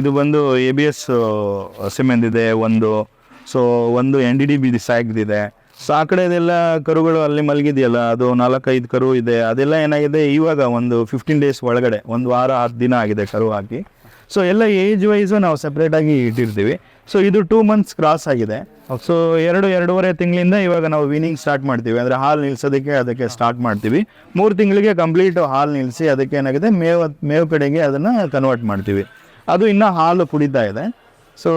ಇದು ಬಂದು A B S cement ಇದೆ ಒಂದು. ಸೊ ಒಂದು ಎನ್ ಡಿ ಡಿ ಬಿ ಇದೆ ಸೊ ಆ ಕಡೆದೆಲ್ಲ ಕರುಗಳು ಅಲ್ಲಿ ಮಲಗಿದೆಯಲ್ಲ ಅದು ನಾಲ್ಕೈದು ಕರು ಇದೆ. ಅದೆಲ್ಲ ಏನಾಗಿದೆ? ಇವಾಗ ಒಂದು ಫಿಫ್ಟೀನ್ ಡೇಸ್ ಒಳಗಡೆ ಒಂದು ವಾರ ಹತ್ತು ದಿನ ಆಗಿದೆ ಕರು ಹಾಕಿ. ಸೊ ಎಲ್ಲ ಏಜ್ ವೈಸು ನಾವು ಸಪ್ರೇಟಾಗಿ ಇಟ್ಟಿರ್ತೀವಿ. ಸೊ ಇದು ಟೂ ಮಂತ್ಸ್ ಕ್ರಾಸ್ ಆಗಿದೆ. ಸೊ ಎರಡು ಎರಡೂವರೆ ತಿಂಗಳಿಂದ ಇವಾಗ ನಾವು ವೀನಿಂಗ್ ಸ್ಟಾರ್ಟ್ ಮಾಡ್ತೀವಿ. ಅಂದರೆ ಹಾಲು ನಿಲ್ಸೋದಕ್ಕೆ ಅದಕ್ಕೆ ಸ್ಟಾರ್ಟ್ ಮಾಡ್ತೀವಿ. ಮೂರು ತಿಂಗಳಿಗೆ ಕಂಪ್ಲೀಟ್ ಹಾಲು ನಿಲ್ಲಿಸಿ ಅದಕ್ಕೆ ಏನಾಗಿದೆ? ಮೇವು ಮೇವು ಕಡೆಗೆ ಅದನ್ನು ಕನ್ವರ್ಟ್ ಮಾಡ್ತೀವಿ. ಅದು ಇನ್ನೂ ಹಾಲು ಕುಡಿತಾ ಇದೆ. ಸೊ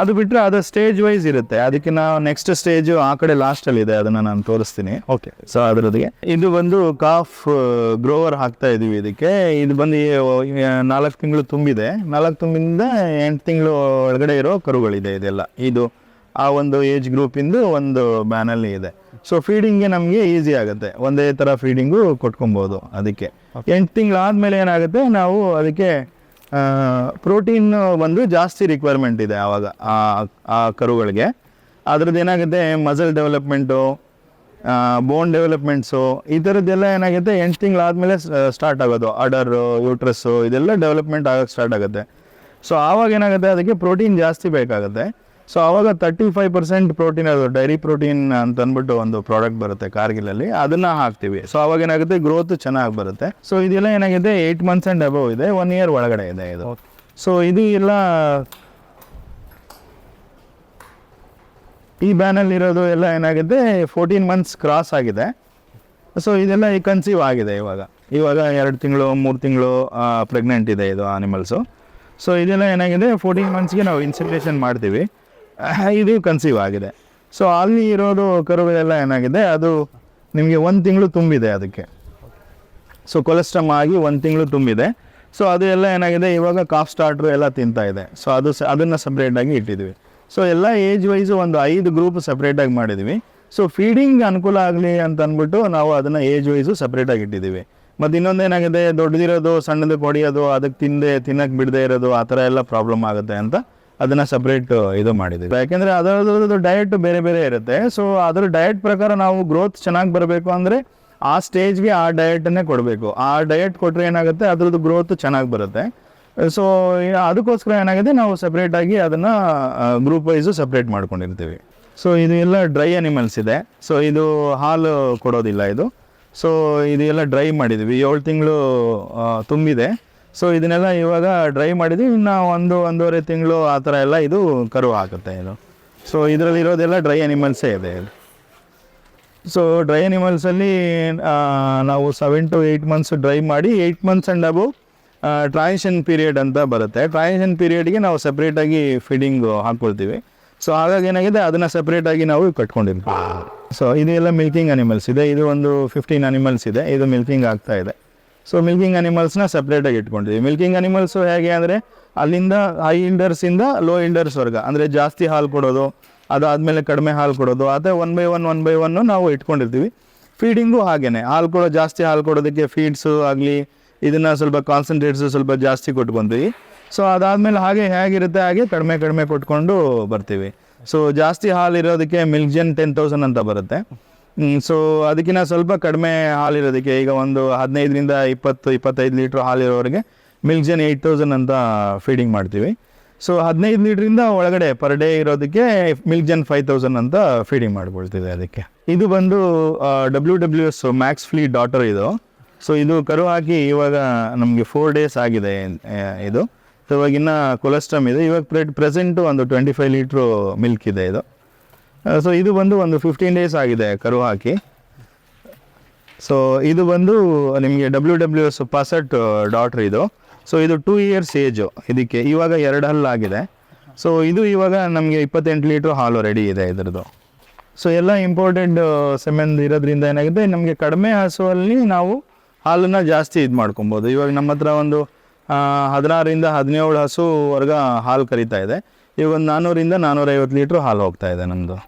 ಅದು ಬಿಟ್ಟರೆ ಅದು ಸ್ಟೇಜ್ ವೈಸ್ ಇರುತ್ತೆ. ಅದಕ್ಕೆ ನಾವು ನೆಕ್ಸ್ಟ್ ಸ್ಟೇಜು ಆ ಕಡೆ ಲಾಸ್ಟಲ್ಲಿ ಇದೆ. ಅದನ್ನು ನಾನು ತೋರಿಸ್ತೀನಿ. ಓಕೆ ಸೊ ಅದರೊಂದಿಗೆ ಇದು ಬಂದು ಕಾಫ್ ಗ್ರೋವರ್ ಹಾಕ್ತಾ ಇದೀವಿ ಇದಕ್ಕೆ. ಇದು ಬಂದು ನಾಲ್ಕು ತಿಂಗಳು ತುಂಬಿದೆ. ನಾಲ್ಕು ತುಂಬಿಂದ ಎಂಟು ತಿಂಗಳು ಒಳಗಡೆ ಇರೋ ಕರುಗಳಿದೆ ಇದೆಲ್ಲ. ಇದು ಆ ಒಂದು ಏಜ್ ಗ್ರೂಪಿಂದು ಒಂದು ಬ್ಯಾನಲ್ಲಿ ಇದೆ. ಸೊ ಫೀಡಿಂಗ್ಗೆ ನಮಗೆ ಈಸಿ ಆಗುತ್ತೆ. ಒಂದೇ ಥರ ಫೀಡಿಂಗು ಕೊಟ್ಕೊಬೋದು ಅದಕ್ಕೆ. ಎಂಟು ತಿಂಗಳಾದ್ಮೇಲೆ ಏನಾಗುತ್ತೆ? ನಾವು ಅದಕ್ಕೆ ಪ್ರೋಟೀನ್ ಬಂದು ಜಾಸ್ತಿ ರಿಕ್ವೈರ್ಮೆಂಟ್ ಇದೆ ಆವಾಗ, ಆ ಆ ಕರುಗಳಿಗೆ. ಅದ್ರದ್ದು ಏನಾಗುತ್ತೆ ಮಸಲ್ ಡೆವಲಪ್ಮೆಂಟು ಬೋನ್ ಡೆವಲಪ್ಮೆಂಟ್ಸು ಈ ಥರದ್ದೆಲ್ಲ ಏನಾಗುತ್ತೆ, ಎಂಟು ತಿಂಗಳಾದಮೇಲೆ ಸ್ಟಾರ್ಟ್ ಆಗೋದು. ಅಡರು ಯೂಟ್ರಸ್ಸು ಇದೆಲ್ಲ ಡೆವಲಪ್ಮೆಂಟ್ ಆಗೋಕ್ಕೆ ಸ್ಟಾರ್ಟ್ ಆಗುತ್ತೆ. ಸೊ ಆವಾಗ ಏನಾಗುತ್ತೆ, ಅದಕ್ಕೆ ಪ್ರೋಟೀನ್ ಜಾಸ್ತಿ ಬೇಕಾಗುತ್ತೆ. ಸೊ ಆವಾಗ ತರ್ಟಿ ಫೈವ್ ಪರ್ಸೆಂಟ್ ಪ್ರೋಟೀನ್ ಅದು ಡೈರಿ ಪ್ರೋಟೀನ್ ಅಂತ ಅಂದ್ಬಿಟ್ಟು ಒಂದು ಪ್ರಾಡಕ್ಟ್ ಬರುತ್ತೆ ಕಾರ್ಗಿಲಲ್ಲಿ ಅದನ್ನು ಹಾಕ್ತೀವಿ. ಸೊ ಅವಾಗ ಏನಾಗುತ್ತೆ? ಗ್ರೋತ್ ಚೆನ್ನಾಗಿ ಬರುತ್ತೆ. ಸೊ ಇದೆಲ್ಲ ಏನಾಗಿದೆ? ಏಯ್ಟ್ ಮಂತ್ಸ್ ಆ್ಯಂಡ್ ಅಬವ್ ಇದೆ. ಒನ್ ಇಯರ್ ಒಳಗಡೆ ಇದೆ ಇದು. ಸೊ ಇದು ಎಲ್ಲ ಈ ಬ್ಯಾನಲ್ಲಿ ಇರೋದು ಎಲ್ಲ ಏನಾಗಿದೆ? ಫೋರ್ಟೀನ್ ಮಂತ್ಸ್ ಕ್ರಾಸ್ ಆಗಿದೆ. ಸೊ ಇದೆಲ್ಲ ಈ ಕನ್ಸೀವ್ ಆಗಿದೆ ಇವಾಗ. ಇವಾಗ ಎರಡು ತಿಂಗಳು ಮೂರು ತಿಂಗಳು ಪ್ರೆಗ್ನೆಂಟ್ ಇದೆ ಇದು ಆನಿಮಲ್ಸು ಸೊ ಇದೆಲ್ಲ ಏನಾಗಿದೆ? ಫೋರ್ಟೀನ್ ಮಂತ್ಸ್ಗೆ ನಾವು ಇನ್ಸಿಲೇಷನ್ ಮಾಡ್ತೀವಿ. ಇದು ಕನ್ಸೀವ್ ಆಗಿದೆ. ಸೊ ಅಲ್ಲಿ ಇರೋದು ಕರುಗಳೆಲ್ಲ ಏನಾಗಿದೆ? ಅದು ನಿಮಗೆ ಒಂದು ತಿಂಗಳು ತುಂಬಿದೆ ಅದಕ್ಕೆ. ಸೊ ಕೊಲೆಸ್ಟ್ರಮ್ ಆಗಿ ಒಂದು ತಿಂಗಳು ತುಂಬಿದೆ. ಸೊ ಅದು ಎಲ್ಲ ಏನಾಗಿದೆ? ಇವಾಗ ಕಾಫ್ ಸ್ಟಾರ್ಟ್ರು ಎಲ್ಲ ತಿಂತಾ ಇದೆ. ಸೊ ಅದು ಸ, ಅದನ್ನು ಸಪ್ರೇಟಾಗಿ ಇಟ್ಟಿದ್ವಿ. ಸೊ ಎಲ್ಲ ಏಜ್ ವೈಸು ಒಂದು ಐದು ಗ್ರೂಪ್ ಸಪ್ರೇಟಾಗಿ ಮಾಡಿದ್ವಿ. ಸೊ ಫೀಡಿಂಗ್ ಅನುಕೂಲ ಆಗಲಿ ಅಂತ ಅಂದ್ಬಿಟ್ಟು ನಾವು ಅದನ್ನು ಏಜ್ ವೈಸು ಸಪ್ರೇಟಾಗಿ ಇಟ್ಟಿದ್ದೀವಿ ಮತ್ತು ಇನ್ನೊಂದು ಏನಾಗಿದೆ? ದೊಡ್ಡದಿರೋದು ಸಣ್ಣದಕ್ಕೆ ಹೊಡೆಯೋದು ಅದಕ್ಕೆ ತಿಂದೆ ತಿನ್ನಕ್ಕೆ ಬಿಡದೆ ಇರೋದು, ಆ ಥರ ಎಲ್ಲ ಪ್ರಾಬ್ಲಮ್ ಆಗುತ್ತೆ ಅಂತ ಅದನ್ನು ಸಪ್ರೇಟ್ ಇದು ಮಾಡಿದ್ದೀವಿ ಯಾಕೆಂದರೆ ಅದರದ್ದು ಡಯಟ್ ಬೇರೆ ಬೇರೆ ಇರುತ್ತೆ. ಸೊ ಅದರ ಡಯಟ್ ಪ್ರಕಾರ ನಾವು ಗ್ರೋತ್ ಚೆನ್ನಾಗಿ ಬರಬೇಕು ಅಂದರೆ ಆ ಸ್ಟೇಜ್ಗೆ ಆ ಡಯಟನ್ನೇ ಕೊಡಬೇಕು. ಆ ಡಯಟ್ ಕೊಟ್ಟರೆ ಏನಾಗುತ್ತೆ? ಅದ್ರದ್ದು ಗ್ರೋತ್ ಚೆನ್ನಾಗಿ ಬರುತ್ತೆ. ಸೊ ಅದಕ್ಕೋಸ್ಕರ ಏನಾಗುತ್ತೆ ನಾವು ಸಪ್ರೇಟಾಗಿ ಅದನ್ನು ಗ್ರೂಪ್ ವೈಸು ಸಪ್ರೇಟ್ ಮಾಡ್ಕೊಂಡಿರ್ತೀವಿ. ಸೊ ಇದು ಎಲ್ಲ ಡ್ರೈ ಅನಿಮಲ್ಸ್ ಇದೆ. ಸೊ ಇದು ಹಾಲು ಕೊಡೋದಿಲ್ಲ ಇದು. ಸೊ ಇದು ಎಲ್ಲ ಡ್ರೈ ಮಾಡಿದ್ವಿ. ಏಳು ತಿಂಗಳು ತುಂಬಿದೆ. ಸೊ ಇದನ್ನೆಲ್ಲ ಇವಾಗ ಡ್ರೈ ಮಾಡಿದ್ವಿ. ಇನ್ನು ಒಂದು ಒಂದೂವರೆ ತಿಂಗಳು ಆ ಥರ ಎಲ್ಲ ಇದು ಕರು ಹಾಕುತ್ತೆ, ಇದು. ಸೊ ಇದರಲ್ಲಿ ಇರೋದೆಲ್ಲ ಡ್ರೈ ಅನಿಮಲ್ಸೇ ಇದೆ, ಇದು. ಸೊ ಡ್ರೈ ಅನಿಮಲ್ಸಲ್ಲಿ ನಾವು seven to eight months dry ಮಾಡಿ eight months and above transition period ಅಂತ ಬರುತ್ತೆ. ಟ್ರಾನ್ಸಿಷನ್ ಪೀರಿಯಡ್ಗೆ ನಾವು ಸಪ್ರೇಟಾಗಿ ಫೀಡಿಂಗ್ ಹಾಕ್ಕೊಳ್ತೀವಿ ಸೊ ಹಾಗಾಗಿ ಏನಾಗಿದೆ, ಅದನ್ನು ಸಪ್ರೇಟಾಗಿ ನಾವು ಕಟ್ಕೊಂಡಿರ್ತೀವಿ. ಸೊ ಇದೆಲ್ಲ ಮಿಲ್ಕಿಂಗ್ ಅನಿಮಲ್ಸ್ ಇದೆ. ಇದು ಒಂದು ಫಿಫ್ಟೀನ್ ಅನಿಮಲ್ಸ್ ಇದೆ. ಇದು ಮಿಲ್ಕಿಂಗ್ ಆಗ್ತಾ ಇದೆ. ಸೊ ಮಿಲ್ಕಿಂಗ್ ಅನಿಮಲ್ಸ್ನ ಸಪ್ರೇಟಾಗಿ ಇಟ್ಕೊಂಡಿದ್ದೀವಿ ಮಿಲ್ಕಿಂಗ್ ಅನಿಮಲ್ಸು ಹೇಗೆ ಅಂದರೆ, ಅಲ್ಲಿಂದ ಹೈ ಇಂಡರ್ಸಿಂದ ಲೋ ಇಂಡರ್ಸ್ವರ್ಗ ಅಂದರೆ ಜಾಸ್ತಿ ಹಾಲು ಕೊಡೋದು, ಅದಾದಮೇಲೆ ಕಡಿಮೆ ಹಾಲು ಕೊಡೋದು, ಅದೇ one by one one by one ನಾವು ಇಟ್ಕೊಂಡಿರ್ತೀವಿ. ಫೀಡಿಂಗು ಹಾಗೇ ಹಾಲು ಕೊಡೋ, ಜಾಸ್ತಿ ಹಾಲು ಕೊಡೋದಕ್ಕೆ ಫೀಡ್ಸು ಆಗಲಿ, ಇದನ್ನು ಸ್ವಲ್ಪ ಕಾನ್ಸಂಟ್ರೇಟ್ಸು ಸ್ವಲ್ಪ ಜಾಸ್ತಿ ಕೊಟ್ಕೊತೀವಿ ಸೊ ಅದಾದಮೇಲೆ ಹಾಗೆ ಹೇಗಿರುತ್ತೆ, ಹಾಗೆ ಕಡಿಮೆ ಕಡಿಮೆ ಕೊಟ್ಕೊಂಡು ಬರ್ತೀವಿ. ಸೊ ಜಾಸ್ತಿ ಹಾಲು ಇರೋದಕ್ಕೆ ಮಿಲ್ಕ್ ಜೆನ್ ಟೆನ್ ತೌಸಂಡ್ ಅಂತ ಬರುತ್ತೆ. ಸೊ ಅದಕ್ಕಿಂತ ಸ್ವಲ್ಪ ಕಡಿಮೆ ಹಾಲಿರೋದಕ್ಕೆ ಈಗ ಒಂದು ಹದಿನೈದರಿಂದ ಇಪ್ಪತ್ತು, ಇಪ್ಪತ್ತೈದು ಲೀಟ್ರ್ ಹಾಲಿರೋರಿಗೆ ಮಿಲ್ಕ್ ಜನ್ ಏಯ್ಟ್ ತೌಸಂಡ್ ಅಂತ ಫೀಡಿಂಗ್ ಮಾಡ್ತೀವಿ. ಸೊ ಹದಿನೈದು ಲೀಟ್ರಿಂದ ಒಳಗಡೆ ಪರ್ ಡೇ ಇರೋದಕ್ಕೆ ಮಿಲ್ಕ್ ಜನ್ ಫೈವ್ ತೌಸಂಡ್ ಅಂತ ಫೀಡಿಂಗ್ ಮಾಡ್ಕೊಳ್ತಿದೆ ಅದಕ್ಕೆ. ಇದು ಬಂದು W W S max flee daughter ಇದು. ಸೊ ಇದು ಕರು ಹಾಕಿ ಇವಾಗ ನಮಗೆ ಫೋರ್ ಡೇಸ್ ಆಗಿದೆ ಇದು. ಸೊ ಇವಾಗಿನ್ನ ಕೊಲೆಸ್ಟ್ರಮ್ ಇದೆ. ಇವಾಗ ಪ್ರೆ ಪ್ರೆಸೆಂಟು ಒಂದು ಟ್ವೆಂಟಿ ಫೈವ್ ಲೀಟ್ರು ಮಿಲ್ಕ್ ಇದೆ ಇದು. ಸೊ ಇದು ಬಂದು ಒಂದು ಫಿಫ್ಟೀನ್ ಡೇಸ್ ಆಗಿದೆ ಕರು ಹಾಕಿ. ಸೊ ಇದು ಬಂದು ನಿಮಗೆ ಡಬ್ಲ್ಯೂ ಡಬ್ಲ್ಯೂ ಎಸ್ ಪಾಸಟ್ ಡಾಟ್ರ್ ಇದು. ಸೊ ಇದು ಟೂ ಇಯರ್ಸ್ ಏಜು ಇದಕ್ಕೆ. ಇವಾಗ ಎರಡು ಹಲ್ಲಾಗಿದೆ ಸೊ ಇದು ಇವಾಗ ನಮಗೆ ಇಪ್ಪತ್ತೆಂಟು ಲೀಟ್ರ್ ಹಾಲು ರೆಡಿ ಇದೆ ಇದರದು ಸೊ ಎಲ್ಲ ಇಂಪಾರ್ಟೆಂಟ್ ಸೆಮೆನ್ ಇರೋದ್ರಿಂದ ಏನಾಗುತ್ತೆ? ನಮಗೆ ಕಡಿಮೆ ಹಸುವಲ್ಲಿ ನಾವು ಹಾಲನ್ನು ಜಾಸ್ತಿ ಇದು ಮಾಡ್ಕೊಬೋದು. ಇವಾಗ ನಮ್ಮ ಹತ್ರ ಒಂದು ಹದಿನಾರರಿಂದ ಹದಿನೇಳು ಹಸುವರ್ಗ ಹಾಲು ಕರಿತಾ ಇದೆ. ಇವಾಗ ಒಂದು ನಾನ್ನೂರಿಂದ ನಾನ್ನೂರೈವತ್ತು ಲೀಟ್ರ್ ಹಾಲು ಹೋಗ್ತಾ ಇದೆ ನಮ್ಮದು